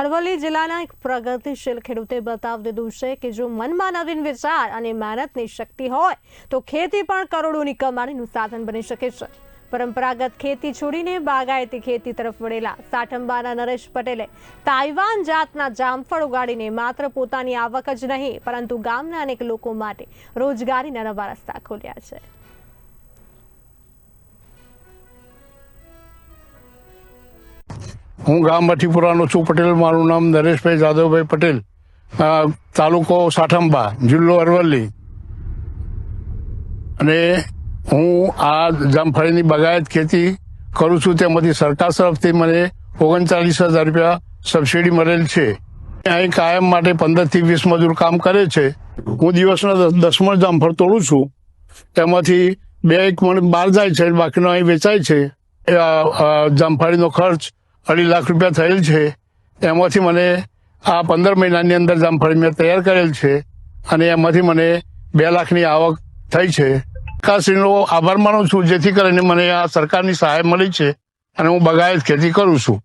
અરવલ્લી જિલ્લાના એક પ્રગતિશીલ ખેડૂતે બતાવી દીધું છે કે જો મનમાં નવીન વિચાર અને મહેનતની શક્તિ હોય, તો ખેતી પણ કરોડોની કમાણીનું સાધન બની શકે છે. પરંપરાગત ખેતી છોડીને બાગાયતી ખેતી તરફ વળેલા સાઠંબાના નરેશ પટેલે તાઇવાન જાતના જામફળ ઉગાડીને માત્ર પોતાની આવક જ નહીં, પરંતુ ગામના અનેક લોકો માટે રોજગારીના નવા રસ્તા ખોલ્યા છે. હું ગામ મઠીપુરાનો છું પટેલ, મારું નામ નરેશભાઈ જાદવભાઈ પટેલ. તાલુકો સાઠંબા, જિલ્લો અરવલ્લી. અને હું આ જામફળીની બગાયત ખેતી કરું છું, તેમાંથી સરકાર તરફથી મને ઓગણચાલીસ હજાર રૂપિયા સબસિડી મળેલ છે. અહીં કાયમ માટે પંદરથી વીસ મજૂર કામ કરે છે. હું દિવસના દસ દસ મણ જામફળ તોડું છું. તેમાંથી બે એક મણ બહાર જાય છે, બાકીનો અહીં વેચાય છે. જામફળીનો ખર્ચ અઢી લાખ રૂપિયા થયેલ છે. એમાંથી મને આ પંદર મહિનાની અંદર જામફળી મેં તૈયાર કરેલ છે અને એમાંથી મને બે લાખની આવક થઈ છે. સરકારશ્રીનો આભાર માનું છું, જેથી કરીને મને આ સરકારની સહાય મળી છે અને હું બગાયત ખેતી કરું છું.